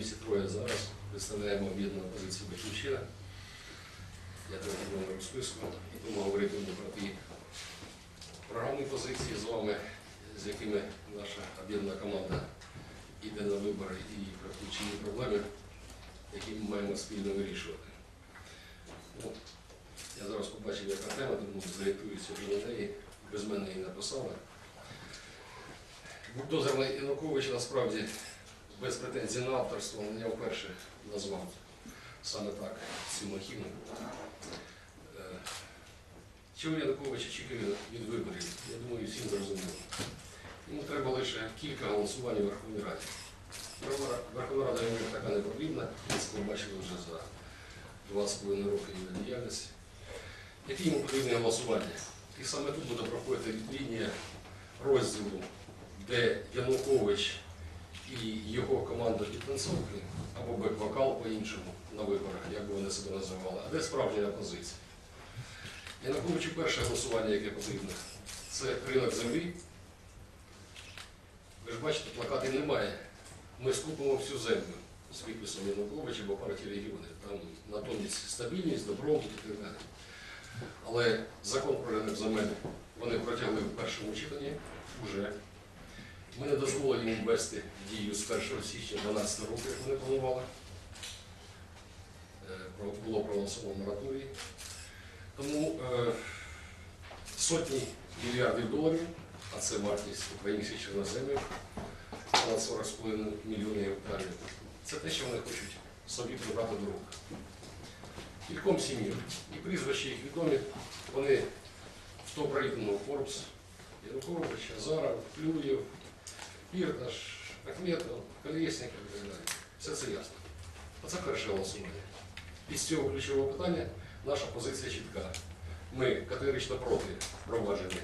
Ми всі троє зараз представляємо об'єднану позицію Батьківщина. Я теж номер у списку, і тому говорити про ті програмні позиції з вами, з якими наша об'єднана команда йде на вибори і про чи проблеми, які ми маємо спільно вирішувати. Ну, я зараз побачив, яка тема, тому зорієнтуюся вже на неї, без мене її написали. Бульдозерний Янукович насправді без претензій на авторство, але я вперше назвав саме так цю. Е, Чого Янукович очікує від виборів? Я думаю, всім зрозуміло. Йому треба лише кілька голосувань у Верховній Раді. Верховна- Рада йому така не потрібна, ми це побачили вже за два з половиною роки його діяльності. Які йому потрібні голосування? І саме тут буде проходити лінія розділу, де Янукович і його команда підтанцовки, або бек-вокал по-іншому на виборах, як би вони себе називали, а де справжня опозиція. Януковичу перше голосування, яке потрібно, це ринок землі. Ви ж бачите, плакатів немає. Ми скупимо всю землю з підписом Януковича або партії регіони. Там натомість стабільність, добробут і так далі. Але закон про ринок земель вони протягли в першому читанні вже. Ми не дозволили їм ввести дію з 1 січня 2012 року, як вони планували. Е, Було проголосовано мораторій. Тому е, сотні мільярдів доларів, а це вартість українських чорноземів, понад 40,5 мільйонів гектарів. Це те, що вони хочуть собі прибрати до рук. Кільком сім'ям. І прізвища їх відомі, вони в топ рейтингу Forbes, Янукович, Азаров, Клюєв, Фірташ, Ахметов, Колєсніков і так далі. Все це ясно. Оце перше голосування. І з цього ключового питання наша позиція чітка. Ми категорично проти впровадження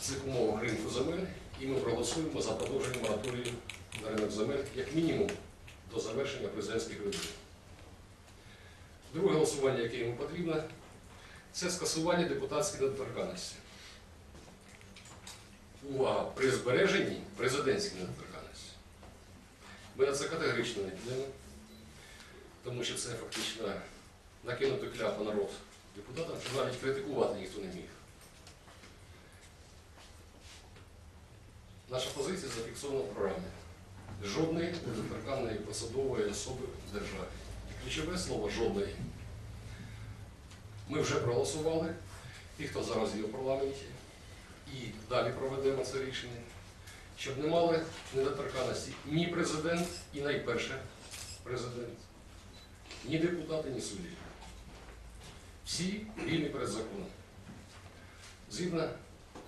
цих умов ринку земель, і ми проголосуємо за продовження мораторію на ринок земель як мінімум до завершення президентських виборів. Друге голосування, яке йому потрібно, це скасування депутатської недоторканності. Увага! При збереженні президентської недоторканності. Ми на це категорично не підемо, тому що це фактично накинути кляпу народ депутатам, що навіть критикувати ніхто не міг. Наша позиція зафіксована в програмі. Жодної недоторканної посадової особи в державі. І ключове слово жодної. Ми вже проголосували, ті, хто зараз є в парламенті, і далі проведемо це рішення, щоб не мали недоторканності ні президент, і найперше президент, ні депутати, ні судді. Всі вільні перед законом. Згідно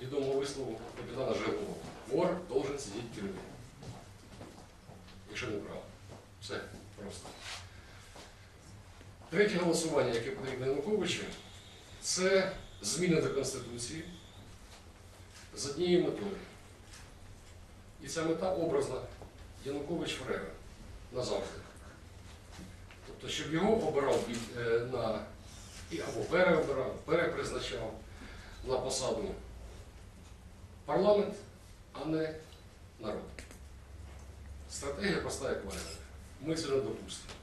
відомого вислову капітана Жиглова, вор должен сидіти в тюрмі. Якщо не прав. Все просто. Третє голосування, яке потрібно Януковичу, це зміни до Конституції з однією метою. І ця мета образна Янукович Фрева назавжди. Тобто, щоб його обирав е, на або переобирав, перепризначав на посаду парламент, а не народ. Стратегія проста як варіант. Ми це не допустимо.